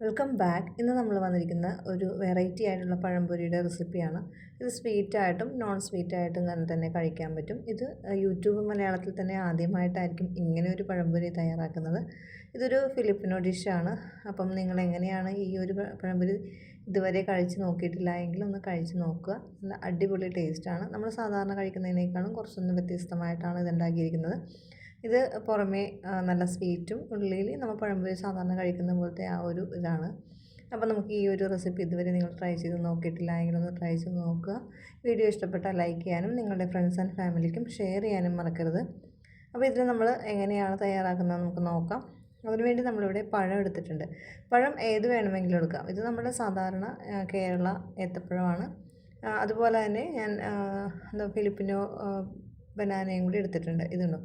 Welcome back ഇന്ന് നമ്മൾ വന്നിരിക്കുന്ന ഒരു വെറൈറ്റി ആയിട്ടുള്ള പഴംപൊരിയുടെ റെസിപ്പിയാണ് ഇത് സ്വീറ്റായിട്ടും നോൺ സ്വീറ്റായിട്ടും തന്നെ തന്നെ കഴിക്കാൻ പറ്റും. ഇത് യൂട്യൂബ് മലയാളത്തിൽ തന്നെ ആദ്യമായിട്ടായിരിക്കും ഇങ്ങനെ ഒരു പഴംപൊരി തയ്യാറാക്കുന്നത്. ഇതൊരു ഫിലിപ്പിനോ ഡിഷാണ് അപ്പം നിങ്ങൾ എങ്ങനെയാണ് ഈ ഒരു പഴംപൊരി ഇതുവരെ കഴിച്ച് നോക്കിയിട്ടില്ല എങ്കിൽ ഒന്ന് കഴിച്ച് നോക്കുക. നല്ല അടിപൊളി ടേസ്റ്റാണ് നമ്മൾ സാധാരണ കഴിക്കുന്നതിനേക്കാളും കുറച്ചൊന്ന് വ്യത്യസ്തമായിട്ടാണ് ഇത് ഉണ്ടാക്കിയിരിക്കുന്നത്. ഇത് പുറമേ നല്ല സ്വീറ്റും ഉള്ളിൽ നമ്മൾ പഴംപൊരി സാധാരണ കഴിക്കുന്ന പോലത്തെ ആ ഒരു ഇതാണ്. അപ്പോൾ നമുക്ക് ഈ ഒരു റെസിപ്പി ഇതുവരെ നിങ്ങൾ ട്രൈ ചെയ്ത് നോക്കിയിട്ടില്ല എങ്കിൽ ഒന്ന് ട്രൈ ചെയ്ത് നോക്കുക. വീഡിയോ ഇഷ്ടപ്പെട്ടാൽ ലൈക്ക് ചെയ്യാനും നിങ്ങളുടെ ഫ്രണ്ട്സ് ആൻഡ് ഫാമിലിക്കും ഷെയർ ചെയ്യാനും മറക്കരുത്. അപ്പോൾ ഇതിൽ നമ്മൾ എങ്ങനെയാണ് തയ്യാറാക്കുന്നത് നമുക്ക് നോക്കാം. അതിനുവേണ്ടി നമ്മളിവിടെ പഴം എടുത്തിട്ടുണ്ട്. പഴം ഏത് വേണമെങ്കിലും എടുക്കാം. ഇത് നമ്മുടെ സാധാരണ കേരള ഏത്തപ്പഴമാണ്. അതുപോലെ തന്നെ ഞാൻ എന്താ ഫിലിപ്പിനോ ബനാനയും കൂടി എടുത്തിട്ടുണ്ട്. ഇതുണ്ടോ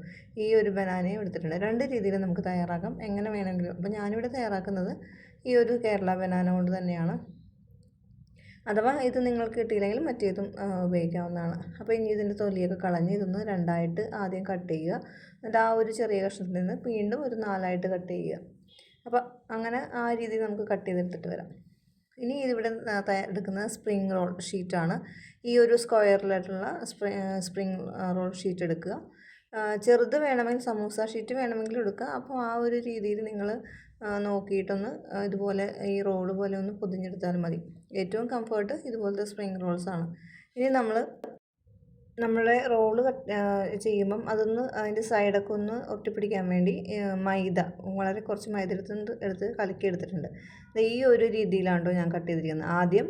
ഈ ഒരു ബനാനയും എടുത്തിട്ടുണ്ട്. രണ്ട് രീതിയിൽ നമുക്ക് തയ്യാറാക്കാം. എങ്ങനെ വേണമെങ്കിലും. അപ്പോൾ ഞാനിവിടെ തയ്യാറാക്കുന്നത് ഈ ഒരു കേരള ബനാന കൊണ്ട് തന്നെയാണ്. അഥവാ ഇത് നിങ്ങൾക്ക് കിട്ടിയില്ലെങ്കിൽ മറ്റേതും ഉപയോഗിക്കാവുന്നതാണ്. അപ്പോൾ ഇനി ഇതിന്റെ തൊലിയൊക്കെ കളഞ്ഞ് ഇതൊന്ന് രണ്ടായിട്ട് ആദ്യം കട്ട് ചെയ്യുക. എന്നിട്ട് ആ ഒരു ചെറിയ കഷ്ണത്തിൽ നിന്ന് വീണ്ടും ഒരു നാലായിട്ട് കട്ട് ചെയ്യുക. അപ്പോൾ അങ്ങനെ ആ രീതിയിൽ നമുക്ക് കട്ട് ചെയ്തെടുത്തിട്ട് വരാം. ഇനി ഇതിവിടെ എടുക്കുന്നത് സ്പ്രിങ് റോൾ ഷീറ്റാണ് ഈ ഒരു സ്ക്വയറിലായിട്ടുള്ള സ്പ്രി സ്പ്രിങ് റോൾ ഷീറ്റ് എടുക്കുക. ചെറുത് വേണമെങ്കിൽ സമൂസ ഷീറ്റ് വേണമെങ്കിൽ എടുക്കുക. അപ്പോൾ ആ ഒരു രീതിയിൽ നിങ്ങൾ നോക്കിയിട്ടൊന്ന് ഇതുപോലെ ഈ റോൾ പോലെ ഒന്ന് പൊതിഞ്ഞെടുത്താലും മതി. ഏറ്റവും കംഫർട്ട് ഇതുപോലത്തെ സ്പ്രിങ് റോൾസാണ് ഇനി നമ്മൾ നമ്മളെ റോൾ ചെയ്യുമ്പം അതൊന്ന് അതിന്റെ സൈഡൊക്കെ ഒന്ന് ഒട്ടിപ്പിടിക്കാൻ വേണ്ടി മൈദ വളരെ കുറച്ച് മൈദ എടുത്ത് എടുത്ത് കലക്കി എടുത്തിട്ടുണ്ട്. ഈ ഒരു രീതിയിലാണ് ഞാൻ കട്ട് ചെയ്തിരിക്കുന്നത് ആദ്യം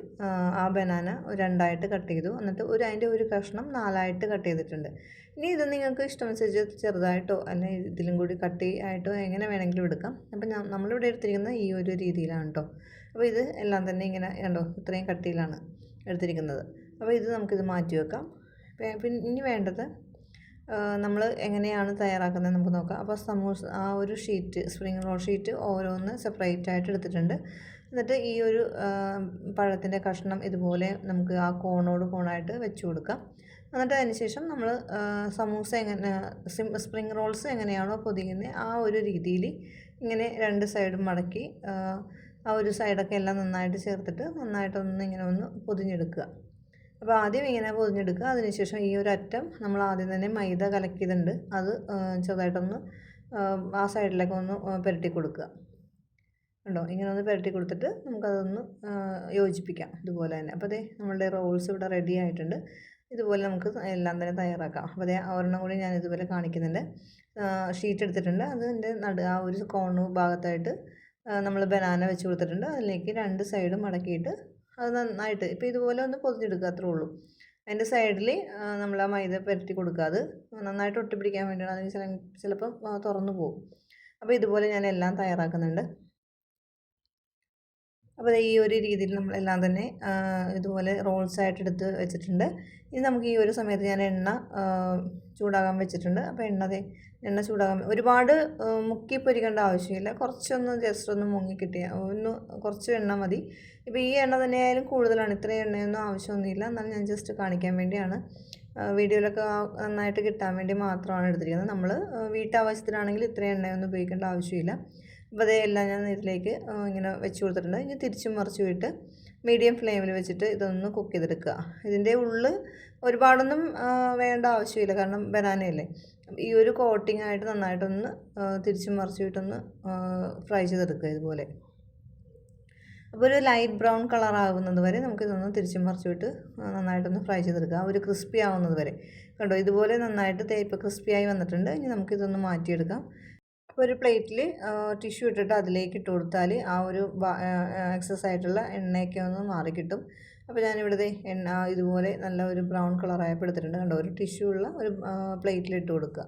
ആ, ബനാന രണ്ടായിട്ട് കട്ട് ചെയ്തു. എന്നിട്ട് ഒരു അതിന്റെ ഒരു കഷ്ണം നാലായിട്ട് കട്ട് ചെയ്തിട്ടുണ്ട്. ഇനി ഇത് നിങ്ങൾക്ക് ഇഷ്ടമനുസരിച്ച് ചെറുതായിട്ടോ അല്ലെങ്കിൽ ഇതിലും കൂടി കട്ടി ആയിട്ടോ എങ്ങനെ വേണമെങ്കിലും എടുക്കാം. അപ്പം നമ്മളിവിടെ എടുത്തിരിക്കുന്നത് ഈ ഒരു രീതിയിലാണ് കേട്ടോ അപ്പോൾ ഇത് എല്ലാം തന്നെ ഇങ്ങനെ കണ്ടോ ഇത്രയും കട്ടിയിലാണ് എടുത്തിരിക്കുന്നത്. അപ്പോൾ ഇത് നമുക്കിത് മാറ്റി വെക്കാം. പിന്നെ ഇനി വേണ്ടത് നമ്മൾ എങ്ങനെയാണ് തയ്യാറാക്കുന്നത് നമുക്ക് നോക്കാം. അപ്പോൾ സമൂസ ആ ഒരു ഷീറ്റ് സ്പ്രിംഗ് റോൾ ഷീറ്റ് ഓരോന്ന് സെപ്പറേറ്റ് ആയിട്ട് എടുത്തിട്ടുണ്ട്. എന്നിട്ട് ഈ ഒരു പഴത്തിന്റെ കഷ്ണം ഇതുപോലെ നമുക്ക് ആ കോണോട് കോണായിട്ട് വെച്ച് കൊടുക്കാം. എന്നിട്ട് അതിന് ശേഷം നമ്മൾ സമൂസ എങ്ങനെ സ്പ്രിംഗ് റോൾസ് എങ്ങനെയാണോ പൊതിയുന്നത് ആ ഒരു രീതിയിൽ ഇങ്ങനെ രണ്ട് സൈഡും മടക്കി ആ ഒരു സൈഡൊക്കെ എല്ലാം നന്നായിട്ട് ചേർത്തിട്ട് നന്നായിട്ടൊന്ന് ഇങ്ങനെ ഒന്ന് പൊതിഞ്ഞെടുക്കുക. അപ്പോൾ ആദ്യം ഇങ്ങനെ പൊതിഞ്ഞെടുക്കുക. അതിനുശേഷം ഈ ഒരു അറ്റം നമ്മൾ ആദ്യം തന്നെ മൈദ കലക്കിയതുണ്ട് അത് ചെറുതായിട്ടൊന്ന് ആ, സൈഡിലേക്ക് ഒന്ന് പുരട്ടി കൊടുക്കുക. ഉണ്ടോ ഇങ്ങനെ ഒന്ന് പുരട്ടി കൊടുത്തിട്ട് നമുക്കതൊന്ന് യോജിപ്പിക്കാം ഇതുപോലെ തന്നെ. അപ്പോൾ അതേ നമ്മളുടെ റോൾസ് ഇവിടെ റെഡി ആയിട്ടുണ്ട്. ഇതുപോലെ നമുക്ക് എല്ലാം തന്നെ തയ്യാറാക്കാം. അപ്പോൾ അതേ ഒരെണ്ണം കൂടി ഞാൻ ഇതുപോലെ കാണിക്കുന്നുണ്ട്. ഷീറ്റ് എടുത്തിട്ടുണ്ട്. അതിന്റെ നടു ആ ഒരു കോണ് ഭാഗത്തായിട്ട് നമ്മൾ ബനാന വെച്ച് കൊടുത്തിട്ടുണ്ട്. അതിലേക്ക് രണ്ട് സൈഡും മടക്കിയിട്ട് അത് നന്നായിട്ട് ഇപ്പോൾ ഇതുപോലെ ഒന്ന് പൊതിഞ്ഞെടുക്കുക അത്രേ ഉള്ളൂ. അതിന്റെ സൈഡിൽ നമ്മൾ ആ മൈദ പുരട്ടി കൊടുക്കുക. അത് നന്നായിട്ട് ഒട്ടിപ്പിടിക്കാൻ വേണ്ടിയാണ്. അല്ലെങ്കിൽ ചില ചിലപ്പോൾ തുറന്നു പോകും. അപ്പോൾ ഇതുപോലെ ഞാൻ എല്ലാം തയ്യാറാക്കുന്നുണ്ട്. അപ്പോൾ ഈ ഒരു രീതിയിൽ നമ്മളെല്ലാം തന്നെ ഇതുപോലെ റോൾസ് ആയിട്ട് എടുത്ത് വെച്ചിട്ടുണ്ട്. ഇനി നമുക്ക് ഈ ഒരു സമയത്ത് ഞാൻ എണ്ണ ചൂടാകാൻ വെച്ചിട്ടുണ്ട്. അപ്പോൾ എണ്ണ എണ്ണ ചൂടാകാൻ ഒരുപാട് മുക്കി പൊരിക്കേണ്ട ആവശ്യമില്ല. കുറച്ചൊന്ന് ജസ്റ്റ് ഒന്ന് മുങ്ങി കിട്ടിയ ഒന്ന് കുറച്ച് എണ്ണ മതി. ഇപ്പോൾ ഈ എണ്ണ തന്നെയായാലും കൂടുതലാണ്. ഇത്രയും എണ്ണയൊന്നും ആവശ്യമൊന്നുമില്ല. എന്നാലും ഞാൻ ജസ്റ്റ് കാണിക്കാൻ വേണ്ടിയാണ്. വീഡിയോയിലൊക്കെ നന്നായിട്ട് കിട്ടാൻ വേണ്ടി മാത്രമാണ് എടുത്തിരിക്കുന്നത്. നമ്മൾ വീട്ടാവശ്യത്തിനാണെങ്കിൽ ഇത്രയും എണ്ണയൊന്നും ഉപയോഗിക്കേണ്ട ആവശ്യമില്ല. അപ്പോൾ എല്ലാം ഞാൻ ഇതിലേക്ക് ഇങ്ങനെ വെച്ച് കൊടുത്തിട്ടുണ്ട്. ഇനി തിരിച്ചും മറിച്ച് വിട്ട് മീഡിയം ഫ്ലെയിമിൽ വെച്ചിട്ട് ഇതൊന്ന് കുക്ക് ചെയ്തെടുക്കുക. ഇതിന്റെ ഉള്ളിൽ ഒരുപാടൊന്നും വേണ്ട ആവശ്യമില്ല. കാരണം ബനാനയല്ലേ ഈ ഒരു കോട്ടിംഗ് ആയിട്ട് നന്നായിട്ടൊന്ന് തിരിച്ചും മറിച്ച് വിട്ടൊന്ന് ഫ്രൈ ചെയ്തെടുക്കുക ഇതുപോലെ. അപ്പോൾ ഒരു ലൈറ്റ് ബ്രൗൺ കളർ ആകുന്നത് വരെ നമുക്ക് ഇതൊന്ന് തിരിച്ചും മറിച്ച് വിട്ട് നന്നായിട്ടൊന്ന് ഫ്രൈ ചെയ്തെടുക്കുക. ഒരു ക്രിസ്പി ആവുന്നത് വരെ. കണ്ടോ? ഇതുപോലെ നന്നായിട്ട് തേപ്പ് ക്രിസ്പി ആയി വന്നിട്ടുണ്ട്. ഇനി നമുക്കിതൊന്ന് മാറ്റിയെടുക്കാം. അപ്പോൾ ഒരു പ്ലേറ്റിൽ ടിഷ്യൂ ഇട്ടിട്ട് അതിലേക്ക് ഇട്ട് കൊടുത്താൽ ആ ഒരു എക്സസ് ആയിട്ടുള്ള എണ്ണയൊക്കെ ഒന്ന് മാറി കിട്ടും. അപ്പോൾ ഞാനിവിടുത്തെ എണ്ണ ഇതുപോലെ നല്ല ഒരു ബ്രൗൺ കളറായപ്പോൾ എടുത്തിട്ടുണ്ട്. കണ്ടോ? ഒരു ടിഷ്യൂ ഉള്ള ഒരു പ്ലേറ്റിൽ ഇട്ട് കൊടുക്കുക.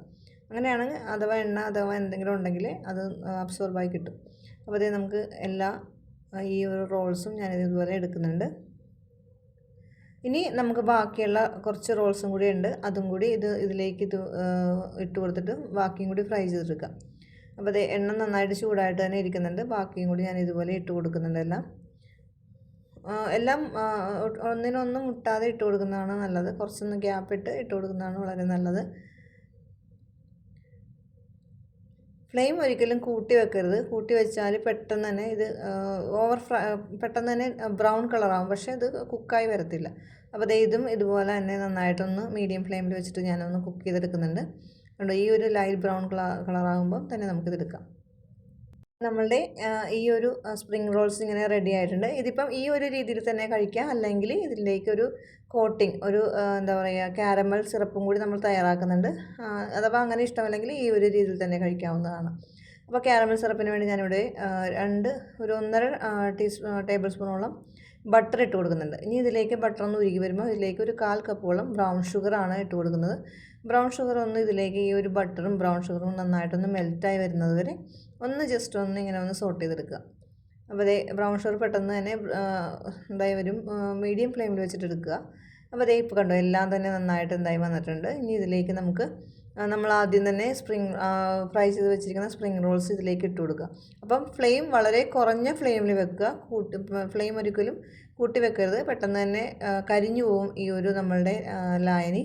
അങ്ങനെയാണെങ്കിൽ അഥവാ എണ്ണ അഥവാ എന്തെങ്കിലും ഉണ്ടെങ്കിൽ അത് അബ്സോർബായി കിട്ടും. അപ്പോൾ അതേ നമുക്ക് എല്ലാ ഈ ഒരു റോൾസും ഞാൻ ഇതുപോലെ എടുക്കുന്നുണ്ട്. ഇനി നമുക്ക് ബാക്കിയുള്ള കുറച്ച് റോൾസും കൂടി ഉണ്ട്. അതും കൂടി ഇത് ഇതിലേക്ക് ഇത് ഇട്ട് കൊടുത്തിട്ട് ബാക്കിയും കൂടി ഫ്രൈ ചെയ്തെടുക്കാം അപ്പോൾ അത് എണ്ണ നന്നായിട്ട് ചൂടായിട്ട് തന്നെ ഇരിക്കുന്നുണ്ട്. ബാക്കിയും കൂടി ഞാൻ ഇതുപോലെ ഇട്ട് കൊടുക്കുന്നുണ്ട് എല്ലാം. എല്ലാം ഒന്നിനൊന്നും മുട്ടാതെ ഇട്ട് കൊടുക്കുന്നതാണ് നല്ലത്. കുറച്ചൊന്ന് ഗ്യാപ്പ് ഇട്ട് ഇട്ട് കൊടുക്കുന്നതാണ് വളരെ നല്ലത്. ഫ്ലെയിം ഒരിക്കലും കൂട്ടി വെക്കരുത്. കൂട്ടി വെച്ചാൽ പെട്ടെന്ന് തന്നെ ഇത് ഓവർ പെട്ടെന്ന് തന്നെ ബ്രൗൺ കളറാകും പക്ഷേ ഇത് കുക്കായി വരത്തില്ല. അപ്പോൾ ഇതും ഇതുപോലെ തന്നെ നന്നായിട്ടൊന്ന് മീഡിയം ഫ്ലെയിമിൽ വെച്ചിട്ട് ഞാനൊന്ന് കുക്ക് ചെയ്തെടുക്കുന്നുണ്ട്. കണ്ടോ? ഈ ഒരു ലൈറ്റ് ബ്രൗൺ കളർ ആകുമ്പം തന്നെ നമുക്കിത് എടുക്കാം. നമ്മളുടെ ഈ ഒരു സ്പ്രിംഗ് റോൾസ് ഇങ്ങനെ റെഡി ആയിട്ടുണ്ട്. ഇതിപ്പം ഈ ഒരു രീതിയിൽ തന്നെ കഴിക്കാം. അല്ലെങ്കിൽ ഇതിലേക്കൊരു കോട്ടിംഗ് ഒരു എന്താ പറയുക കാരമൽ സിറപ്പും കൂടി നമ്മൾ തയ്യാറാക്കുന്നുണ്ട്. അഥവാ അങ്ങനെ ഇഷ്ടമല്ലെങ്കിൽ ഈ ഒരു രീതിയിൽ തന്നെ കഴിക്കാവുന്നതാണ്. അപ്പോൾ കാരമൽ സിറപ്പിന് വേണ്ടി ഞാനിവിടെ രണ്ട് ഒരു ഒന്നര ടീസ്പൂ ടേബിൾ സ്പൂണോളം ബട്ടർ ഇട്ട് കൊടുക്കുന്നുണ്ട്. ഇനി ഇതിലേക്ക് ബട്ടർ ഒന്ന് ഉരുകി വരുമ്പോൾ ഇതിലേക്ക് ഒരു കാൽ കപ്പോളം ബ്രൗൺ ഷുഗറാണ് ഇട്ട് കൊടുക്കുന്നത്. ബ്രൗൺ ഷുഗർ ഒന്ന് ഇതിലേക്ക് ഈ ഒരു ബട്ടറും ബ്രൗൺ ഷുഗറും നന്നായിട്ടൊന്ന് മെൽറ്റായി വരുന്നത് വരെ ഒന്ന് ജസ്റ്റ് ഒന്ന് ഇങ്ങനെ ഒന്ന് സോട്ട് ചെയ്തെടുക്കുക. അപ്പോൾ അതേ ബ്രൗൺ ഷുഗർ പെട്ടെന്ന് തന്നെ എന്തായി വരും? മീഡിയം ഫ്ലെയിമിൽ വെച്ചിട്ട് എടുക്കുക. അപ്പോൾ അതേ ഇപ്പോൾ കണ്ടോ എല്ലാം തന്നെ നന്നായിട്ട് എന്തായി വന്നിട്ടുണ്ട്. ഇനി ഇതിലേക്ക് നമുക്ക് നമ്മൾ ആദ്യം തന്നെ സ്പ്രിങ് ഫ്രൈ ചെയ്ത് വെച്ചിരിക്കുന്ന സ്പ്രിങ് റോൾസ് ഇതിലേക്ക് ഇട്ട് കൊടുക്കുക. അപ്പം ഫ്ലെയിം വളരെ കുറഞ്ഞ ഫ്ലെയിമിൽ വെക്കുക. കൂട്ടി ഫ്ലെയിം ഒരിക്കലും കൂട്ടി വെക്കരുത്. പെട്ടെന്ന് തന്നെ കരിഞ്ഞു പോകും ഈ ഒരു നമ്മളുടെ ലായനി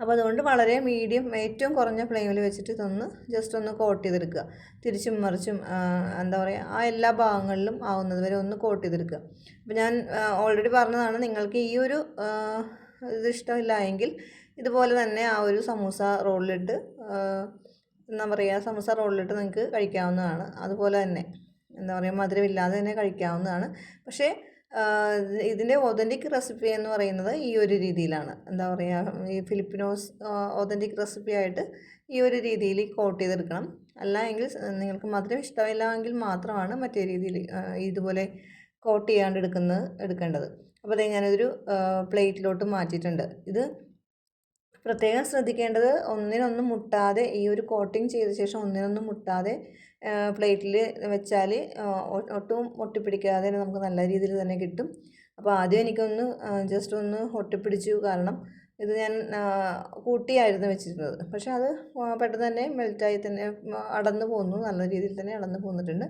അപ്പോൾ അതുകൊണ്ട് വളരെ മീഡിയം ഏറ്റവും കുറഞ്ഞ ഫ്ലെയിമിൽ വെച്ചിട്ട് ഇതൊന്ന് ജസ്റ്റ് ഒന്ന് കോട്ട് ചെയ്തെടുക്കുക. തിരിച്ചും മറിച്ചും എന്താ പറയുക ആ എല്ലാ ഭാഗങ്ങളിലും ആവുന്നത് വരെ ഒന്ന് കോട്ട് ചെയ്തെടുക്കുക. അപ്പോൾ ഞാൻ ഓൾറെഡി പറഞ്ഞതാണ് നിങ്ങൾക്ക് ഈ ഒരു ഇത് ഇഷ്ടമില്ല എങ്കിൽ ഇതുപോലെ തന്നെ ആ ഒരു സമൂസ റോളിലിട്ട് എന്താ പറയുക സമൂസ റോളിലിട്ട് നിങ്ങൾക്ക് കഴിക്കാവുന്നതാണ്. അതുപോലെ തന്നെ എന്താ പറയുക മധുരമില്ലാതെ തന്നെ കഴിക്കാവുന്നതാണ്. പക്ഷേ ഇതിന്റെ ഒതന്റിക് റെസിപ്പി എന്ന് പറയുന്നത് ഈ ഒരു രീതിയിലാണ്. എന്താ പറയുക ഈ ഫിലിപ്പിനോസ് ഒതന്റിക് റെസിപ്പി ആയിട്ട് ഈ ഒരു രീതിയിൽ കോട്ട് ചെയ്തെടുക്കണം. അല്ല എങ്കിൽ നിങ്ങൾക്ക് മധുരം ഇഷ്ടമില്ലെങ്കിൽ മാത്രമാണ് മറ്റേ രീതിയിൽ ഇതുപോലെ കോട്ട് ചെയ്യാണ്ട് എടുക്കുന്നത് എടുക്കേണ്ടത്. അപ്പോൾ അതേ ഞാനൊരു പ്ലേറ്റിലോട്ട് മാറ്റിയിട്ടുണ്ട്. ഇത് പ്രത്യേകം ശ്രദ്ധിക്കേണ്ടത് ഒന്നിനൊന്നും മുട്ടാതെ ഈ ഒരു കോട്ടിങ് ചെയ്ത ശേഷം ഒന്നിനൊന്നും മുട്ടാതെ പ്ലേറ്റിൽ വെച്ചാൽ ഒട്ടും ഒട്ടിപ്പിടിക്കാതെ നമുക്ക് നല്ല രീതിയിൽ തന്നെ കിട്ടും. അപ്പോൾ ആദ്യം എനിക്കൊന്ന് ജസ്റ്റ് ഒന്ന് ഒട്ടിപ്പിടിച്ചു കാരണം ഇത് ഞാൻ കൂട്ടിയായിരുന്നു വെച്ചിരുന്നത്. പക്ഷെ അത് പെട്ടെന്ന് തന്നെ മെൽറ്റായി തന്നെ അടന്നു പോകുന്നു നല്ല രീതിയിൽ തന്നെ അടന്നു പോന്നിട്ടുണ്ട്.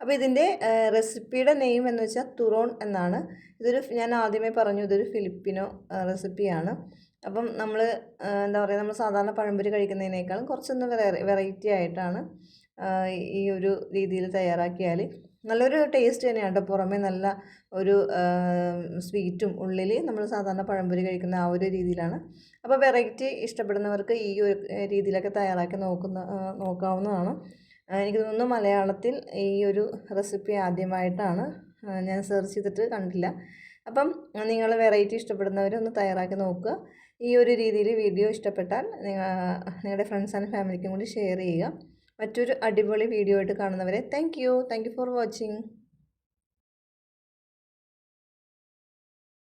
അപ്പോൾ ഇതിന്റെ റെസിപ്പിയുടെ നെയിം എന്ന് വെച്ചാൽ തുറോൺ എന്നാണ്. ഇതൊരു ഞാൻ ആദ്യമേ പറഞ്ഞു ഇതൊരു ഫിലിപ്പിനോ റെസിപ്പിയാണ് അപ്പം നമ്മൾ എന്താ പറയുക നമ്മൾ സാധാരണ പഴംപൊരി കഴിക്കുന്നതിനേക്കാളും കുറച്ചൊന്ന് വെറൈറ്റി ആയിട്ടാണ് ഈ ഒരു രീതിയിൽ തയ്യാറാക്കിയാൽ നല്ലൊരു ടേസ്റ്റ് തന്നെയാണ് കേട്ടോ. പുറമേ നല്ല ഒരു സ്വീറ്റും ഉള്ളിൽ നമ്മൾ സാധാരണ പഴംപൊരി കഴിക്കുന്ന ആ ഒരു രീതിയിലാണ്. അപ്പോൾ വെറൈറ്റി ഇഷ്ടപ്പെടുന്നവർക്ക് ഈ ഒരു രീതിയിലൊക്കെ തയ്യാറാക്കി നോക്കുന്ന നോക്കാവുന്നതാണ്. എനിക്ക് തോന്നുന്നു മലയാളത്തിൽ ഈ ഒരു റെസിപ്പി ആദ്യമായിട്ടാണ് ഞാൻ സെർച്ച് ചെയ്തിട്ട് കണ്ടില്ല. അപ്പം നിങ്ങൾ വെറൈറ്റി ഇഷ്ടപ്പെടുന്നവരൊന്ന് തയ്യാറാക്കി നോക്കുക. ഈ ഒരു രീതിയിൽ വീഡിയോ ഇഷ്ടപ്പെട്ടാൽ നിങ്ങളുടെ ഫ്രണ്ട്സ് ആൻഡ് ഫാമിലിക്കും കൂടി ഷെയർ ചെയ്യുക. മറ്റൊരു അടിപൊളി വീഡിയോ ആയിട്ട് കാണുന്നവരെ thank you thank you for watching